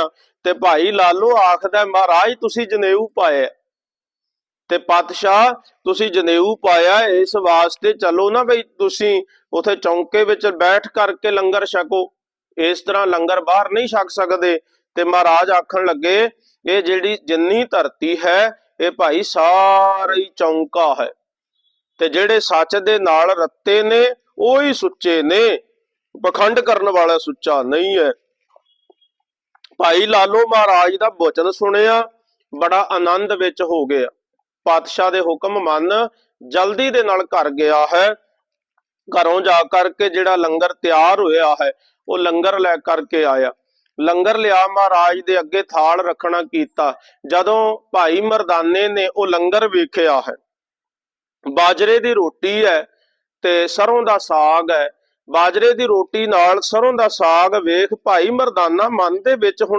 ਆ। ਤੇ ਭਾਈ ਲਾਲੋ ਆਖਦਾ, ਮਹਾਰਾਜ, ਤੁਸੀਂ ਜਨੇਊ ਪਾਇਆ ਤੇ ਪਾਤਸ਼ਾਹ, ਤੁਸੀਂ ਜਨੇਊ ਪਾਇਆ ਇਸ ਵਾਸਤੇ ਚਲੋ ਨਾ ਬਈ, ਤੁਸੀਂ ਉਥੇ ਚੌਂਕੇ ਵਿੱਚ ਬੈਠ ਕਰਕੇ ਲੰਗਰ ਛਕੋ। ਇਸ ਤਰ੍ਹਾਂ ਲੰਗਰ ਬਾਹਰ ਨਹੀਂ ਛਕ ਸਕਦੇ। ਤੇ ਮਹਾਰਾਜ ਆਖਣ ਲੱਗੇ, ਇਹ ਜਿਹੜੀ ਜਿੰਨੀ ਧਰਤੀ ਹੈ, ਇਹ ਭਾਈ ਸਾਰੀ ਚੌਂਕਾ ਹੈ। ਤੇ ਜਿਹੜੇ ਸੱਚ ਦੇ ਨਾਲ ਰੱਤੇ ਨੇ, ਉਹ ਹੀ ਸੁੱਚੇ ਨੇ। ਪਖੰਡ ਕਰਨ ਵਾਲਾ ਸੁੱਚਾ ਨਹੀਂ ਹੈ। ਭਾਈ ਲਾਲੋ ਮਹਾਰਾਜ ਦਾ ਬਚਨ ਸੁਣਿਆ, ਬੜਾ ਆਨੰਦ ਵਿੱਚ ਹੋ ਗਿਆ। ਪਾਤਸ਼ਾਹ ਦੇ ਹੁਕਮ ਮੰਨ ਜਲਦੀ ਦੇ ਨਾਲ ਘਰ ਗਿਆ ਹੈ। ਘਰੋਂ ਜਾ ਕਰਕੇ ਜਿਹੜਾ ਲੰਗਰ ਤਿਆਰ ਹੋਇਆ ਹੈ, ਉਹ ਲੰਗਰ ਲੈ ਕਰਕੇ ਆਇਆ। ਲੰਗਰ ਲਿਆ ਮਹਾਰਾਜ ਦੇ ਅੱਗੇ ਥਾਲ ਰੱਖਣਾ ਕੀਤਾ। ਜਦੋਂ ਭਾਈ ਮਰਦਾਨੇ ਨੇ ਉਹ ਲੰਗਰ ਵੇਖਿਆ ਹੈ। ਬਾਜਰੇ ਦੀ ਰੋਟੀ ਹੈ ਤੇ ਸਰੋਂ ਦਾ ਸਾਗ ਹੈ। ਬਾਜਰੇ ਦੀ ਰੋਟੀ ਨਾਲ ਸਰੋਂ ਦਾ ਸਾਗ ਵੇਖ ਭਾਈ ਮਰਦਾਨਾ ਮਨ ਦੇ ਵਿੱਚ ਹੁਣ